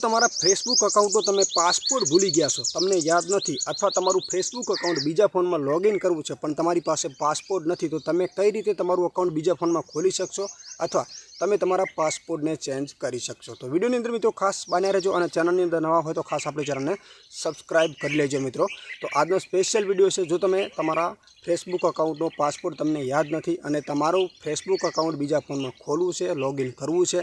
તમારા ફેસબુક અકાઉન્ટનો તમે પાસપોર્ટ ભૂલી ગયા છો. તમને યાદ નથી અથવા તમારું ફેસબુક અકાઉન્ટ બીજા ફોનમાં લોગિન કરવું છે, પણ તમારી પાસે પાસપોર્ટ નથી, તો તમે કઈ રીતે તમારું અકાઉન્ટ બીજા ફોનમાં ખોલી શકશો? અથવા તમે તમારા પાસપોર્ટને ચેન્જ કરી શકશો. તો વિડીયોની અંદર મિત્રો ખાસ બન્યા રહેજો અને ચેનલની અંદર નવા હોય તો ખાસ આપણી ચેનલને સબસ્ક્રાઇબ કરી લેજો મિત્રો. તો આજનો સ્પેશિયલ વીડિયો છે, જો તમે તમારા ફેસબુક અકાઉન્ટનો પાસપોર્ટ તમને યાદ નથી અને તમારું ફેસબુક અકાઉન્ટ બીજા ફોનમાં ખોલવું છે, લોગિન કરવું છે,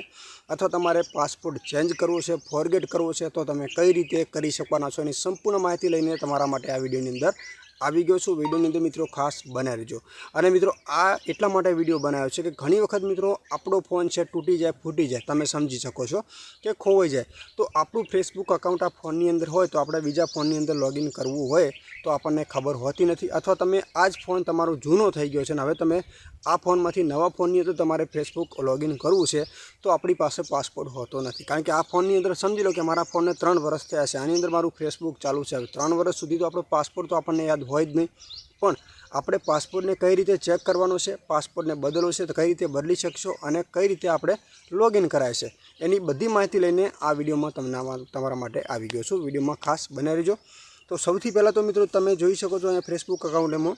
અથવા તમારે પાસપોર્ટ ચેન્જ કરવો છે, ફોરગેટ કરવો છે, તો તમે કઈ રીતે કરી શકવાના છો એની સંપૂર્ણ માહિતી લઈને તમારા માટે આ વિડીયોની અંદર આવી ગયો છું. વિડીયોની અંદર મિત્રો ખાસ બનાવી રહેજો. અને મિત્રો, આ એટલા માટે વીડિયો બનાવ્યો છે કે ઘણી વખત મિત્રો આપણો ફોન છે, તૂટી જાય, ફૂટી જાય. તમે સમજી શકો છો કે ખોવાઈ જાય. તો આપણું ફેસબુક અકાઉન્ટ આ ફોનની અંદર હોય, તો આપણે બીજા ફોનની અંદર લોગિન કરવું હોય, તો આપણને ખબર હોતી નથી. અથવા તમે આ જ ફોન તમારો જૂનો થઈ ગયો છે અને હવે તમે આ ફોનમાંથી નવા ફોનની અંદર તમારે ફેસબુક લોગિન કરવું છે, તો આપણી પાસે પાસપોર્ટ હોતો નથી. કારણ કે આ ફોનની અંદર સમજી લો કે મારા ફોનને ત્રણ વર્ષ થયા છે. આની અંદર મારું ફેસબુક ચાલુ છે. ત્રણ વર્ષ સુધી તો આપણો પાસપોર્ટ તો આપણને યાદ હોય જ નહીં. પણ આપણે પાસપોર્ટને કઈ રીતે ચેક કરવાનો છે, પાસપોર્ટને બદલવો છે, તો કઈ રીતે બદલી શકશો અને કઈ રીતે આપણે લોગિન કરાય છે, એની બધી માહિતી લઈને આ વિડીયોમાં તમને તમારા માટે આવી ગયો છું. વિડીયોમાં ખાસ બનાવી રહેજો. તો સૌથી પહેલાં તો મિત્રો તમે જોઈ શકો છો, અહીંયા ફેસબુક અકાઉન્ટ હું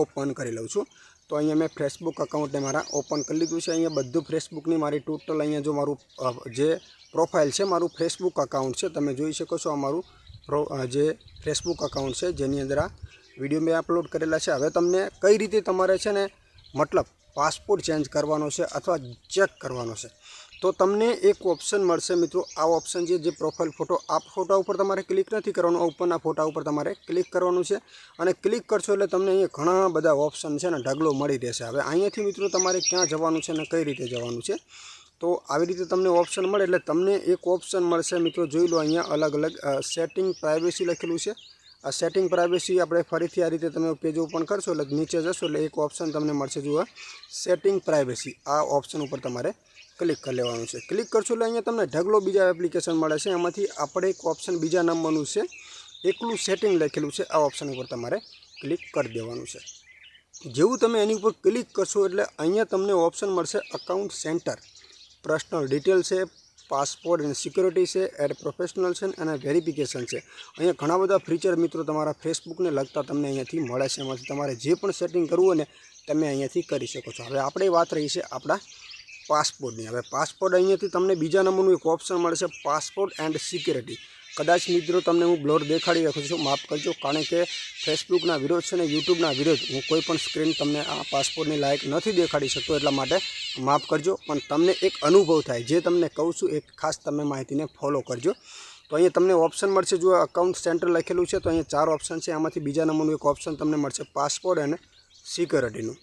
ઓપન કરી લઉં છું. તો અહીંયા મેં ફેસબુક અકાઉન્ટને મારા ઓપન કરી લીધું છે. અહીંયા બધું ફેસબુકની મારી ટોટલ અહીંયા જો મારું જે પ્રોફાઇલ છે, મારું ફેસબુક અકાઉન્ટ છે, તમે જોઈ શકો છો, આ મારું જે ફેસબુક અકાઉન્ટ છે, જેની અંદર આ વીડિયો મેં અપલોડ કરેલા છે. હવે તમને કઈ રીતે તમારે છે ને, મતલબ પાસપોર્ટ ચેન્જ કરવાનો છે અથવા ચેક કરવાનો છે? તો તમને એક ઓપ્શન મળશે મિત્રો. આ ઓપ્શન છે જે પ્રોફાઇલ ફોટો આ ફોટા ઉપર તમારે ક્લિક નથી કરવાનો. ઉપરના ફોટા ઉપર તમારે ક્લિક કરવાનું છે. અને ક્લિક કરશો એટલે તમને અહીંયા ઘણા બધા ઓપ્શન છે ને ઢગલો મળી રહેશે. હવે અહીંયાથી મિત્રો તમારે ક્યાં જવાનું છે અને કઈ રીતે જવાનું છે? તો આવી રીતે તમને ઓપ્શન મળે એટલે તમને એક ઓપ્શન મળશે મિત્રો, જોઈ લો અહીંયા અલગ અલગ સેટિંગ પ્રાઇવેસી લખેલું છે. આ સેટિંગ પ્રાઇવેસી આપણે ફરીથી આ રીતે તમે પેજ ઓપન કરશો એટલે નીચે જશો એટલે એક ઓપ્શન તમને મળશે જુઓ સેટિંગ પ્રાઇવેસી આ ઓપ્શન ઉપર તમારે ક્લિક કરી લેવાનું છે. ક્લિક કરશો એટલે અહીંયા તમને ઢગલો બીજા એપ્લિકેશન મળે છે. એમાંથી આપણે એક ઓપ્શન બીજા નંબરનું છે. એકલું સેટિંગ લખેલું છે. આ ઓપ્શન ઉપર તમારે ક્લિક કરી દેવાનું છે. જેવું તમે એની ઉપર ક્લિક કરશો એટલે અહીંયા તમને ઓપ્શન મળશે અકાઉન્ટ સેન્ટર પર્સનલ ડિટેલ છે, પાસપોર્ટ અને સિક્યોરિટી છે, એડ પ્રોફેશનલ છે અને વેરિફિકેશન છે. અહીંયા ઘણા બધા ફીચર મિત્રો તમારા ફેસબુકને લગતા તમને અહીંયાથી મળે છે. એમાંથી તમારે જે પણ સેટિંગ કરવું ને, તમે અહીંયાથી કરી શકો છો. હવે આપણે વાત રહી છે આપણા પાસપોર્ટની. હવે પાસપોર્ટ અહીંયાથી તમને બીજા નંબરનું એક ઓપ્શન મળશે, પાસપોર્ટ એન્ડ સિક્યોરિટી. કદાચ મિત્રો તમને હું બ્લોર દેખાડી રાખું છું, માફ કરજો, કારણ કે ફેસબુકના વિરોધ છે ને યુટ્યુબના વિરોધ, હું કોઈ પણ સ્ક્રીન તમને આ પાસપોર્ટની લાયક નથી દેખાડી શકતો એટલા માટે માફ કરજો, પણ તમને એક અનુભવ થાય, જે તમને કહું છું, એક ખાસ તમે માહિતીને ફોલો કરજો. તો અહીંયા તમને ઓપ્શન મળશે, જો અકાઉન્ટ સેન્ટર લખેલું છે, તો અહીંયા ચાર ઓપ્શન છે, આમાંથી બીજા નંબરનું એક ઓપ્શન તમને મળશે પાસપોર્ટ અને સિક્યોરિટીનું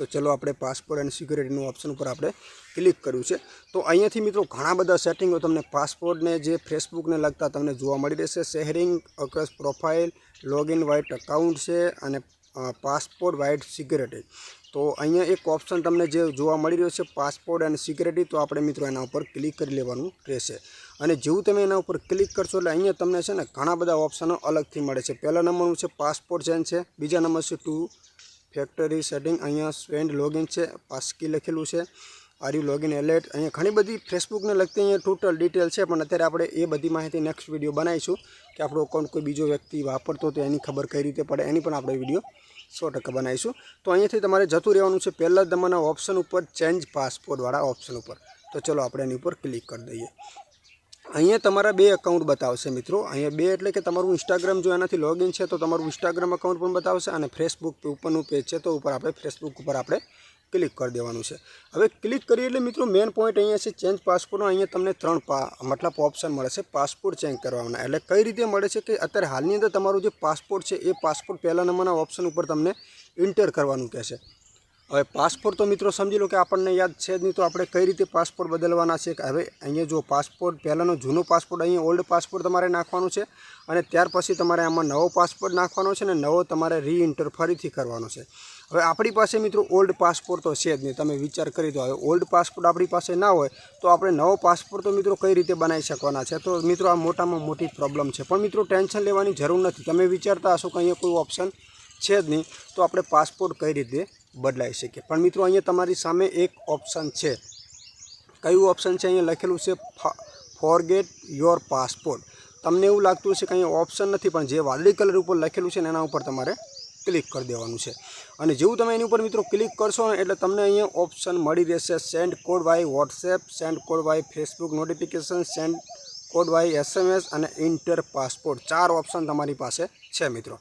તો ચલો આપણે પાસપોર્ટ અને સિક્યુરિટીનું ઓપ્શન ઉપર આપણે ક્લિક કર્યું છે. તો અહીંયાથી મિત્રો ઘણા બધા સેટિંગો તમને પાસપોર્ટને જે ફેસબુકને લગતા તમને જોવા મળી રહેશે. શેરિંગ અક્રસ પ્રોફાઇલ, લોગિન, વાઇટ અકાઉન્ટ છે અને પાસપોર્ટ વાઇટ સિક્યુરિટી. તો અહીંયા એક ઓપ્શન તમને જે જોવા મળી રહ્યો છે પાસપોર્ટ અને સિક્યુરિટી, તો આપણે મિત્રો એના ઉપર ક્લિક કરી લેવાનું રહેશે. અને જેવું તમે એના ઉપર ક્લિક કરશો એટલે અહીંયા તમને છે ને ઘણા બધા ઓપ્શનો અલગથી મળે છે. પહેલા નંબરનું છે પાસપોર્ટ જેન છે, બીજા નંબર છે ટુ ફેક્ટરી સેટિંગ અહીંયા સ્વેન્ડ લોગિન છે, પાસકી લખેલું છે આર યુ લોગિન એલર્ટ અહીંયા ઘણી બધી ફેસબુકને લગતી અહીંયા ટોટલ ડિટેલ છે, પણ અત્યારે આપણે એ બધી માહિતી નેક્સ્ટ વીડિયો બનાવીશું, કે આપણો અકાઉન્ટ કોઈ બીજો વ્યક્તિ વાપરતો તો એની ખબર કઈ રીતે પડે, એની પણ આપણે વીડિયો સો ટકા બનાવીશું. તો અહીંયાથી તમારે જતું રહેવાનું છે, પહેલાં તમારા ઓપ્શન ઉપર ચેન્જ પાસપોર્ટવાળા ઓપ્શન ઉપર. તો ચલો આપણે એની ઉપર ક્લિક કરી દઈએ. અહીંયા તમારા બે એકાઉન્ટ બતાવશે મિત્રો. અહીંયા બે એટલે કે તમારું ઇન્સ્ટાગ્રામ જો એનાથી લોગિન છે તો તમારું ઇન્સ્ટાગ્રામ એકાઉન્ટ પણ બતાવશે અને ફેસબુક ઉપરનું પેજ છે તો ઉપર આપણે ફેસબુક ઉપર આપણે ક્લિક કરી દેવાનું છે. હવે ક્લિક કરીએ એટલે મિત્રો મેન પોઈન્ટ અહીંયા છે ચેન્જ પાસપોર્ટનો અહીંયા તમને ત્રણ મતલબ ઓપ્શન મળે છે પાસપોર્ટ ચેન્જ કરવાના. એટલે કઈ રીતે મળે છે કે અત્યારે હાલની અંદર તમારું જે પાસપોર્ટ છે એ પાસપોર્ટ પહેલા નંબરના ઓપ્શન ઉપર તમને ઇન્ટર કરવાનું કહેશે. હવે પાસપોર્ટ તો મિત્રો સમજી લો કે આપણને યાદ છે જ નહીં, તો આપણે કઈ રીતે પાસપોર્ટ બદલવાના છે? હવે અહીંયા જો પાસપોર્ટ, પહેલાંનો જૂનો પાસપોર્ટ, અહીંયા ઓલ્ડ પાસપોર્ટ તમારે નાખવાનો છે અને ત્યાર પછી તમારે આમાં નવો પાસપોર્ટ નાખવાનો છે ને નવો તમારે રીઇન્ટર ફરીથી કરવાનો છે. હવે આપણી પાસે મિત્રો ઓલ્ડ પાસપોર્ટ તો છે જ નહીં, તમે વિચાર કરી દો, હવે ઓલ્ડ પાસપોર્ટ આપણી પાસે ના હોય, તો આપણે નવો પાસપોર્ટ તો મિત્રો કઈ રીતે બનાવી શકવાના છે? તો મિત્રો આ મોટામાં મોટી પ્રોબ્લેમ છે. પણ મિત્રો ટેન્શન લેવાની જરૂર નથી. તમે વિચારતા હશો કે અહીંયા કોઈ ઓપ્શન છે જ નહીં, તો આપણે પાસપોર્ટ કઈ રીતે બદલાઈ શકીએ પણ મિત્રો, અહીંયા તમારી સામે એક ઓપ્શન છે. કયું ઓપ્શન છે? અહીંયા લખેલું છે ફોરગેટ યોર પાસપોર્ટ તમને એવું લાગતું હશે કે અહીંયા ઓપ્શન નથી, પણ જે વાદળી કલર ઉપર લખેલું છે ને એના ઉપર તમારે ક્લિક કરી દેવાનું છે. અને જેવું તમે એની ઉપર મિત્રો ક્લિક કરશો ને, એટલે તમને અહીંયા ઓપ્શન મળી રહેશે. Send code by WhatsApp send code by Facebook notification send code by SMS અને ઇન્ટર પાસપોર્ટ ચાર ઓપ્શન તમારી પાસે છે મિત્રો.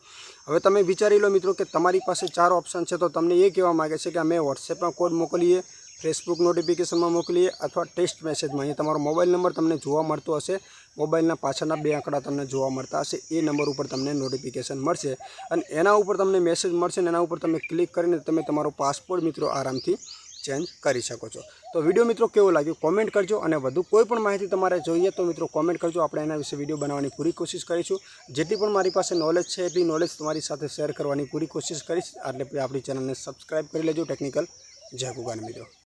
હવે તમે વિચારી લો મિત્રો કે તમારી પાસે ચાર ઓપ્શન છે તો તમને એ કહેવા માગે છે કે અમે વોટ્સએપમાં કોડ મોકલીએ ફેસબુક નોટિફિકેશનમાં મોકલીએ અથવા ટેક્સ્ટ મેસેજમાં અહીંયા તમારો મોબાઈલ નંબર તમને જોવા મળતો હશે. મોબાઈલના પાછળના બે આંકડા તમને જોવા મળતા હશે. એ નંબર ઉપર તમને નોટિફિકેશન મળશે. અને એના ઉપર તમને મેસેજ મળશે અને એના ઉપર તમે ક્લિક કરીને તમે તમારો પાસપોર્ટ મિત્રો આરામથી ચેન્જ કરી શકો છો. તો વીડિયો મિત્રો કેવો લાગ્યો કોમેન્ટ કરજો અને વધુ કોઈ પણ માહિતી તમારે જોઈએ તો મિત્રો કોમેન્ટ કરજો. આપણે એના વિશે વીડિયો બનાવવાની પૂરી કોશિશ કરીશું. જેટલી પણ મારી પાસે નોલેજ છે, એટલી નોલેજ તમારી સાથે શેર કરવાની પૂરી કોશિશ કરીશ. એટલે આપણી ચેનલને સબસ્ક્રાઈબ કરી લેજો ટેકનિકલ જય ગુગાન મિત્રો.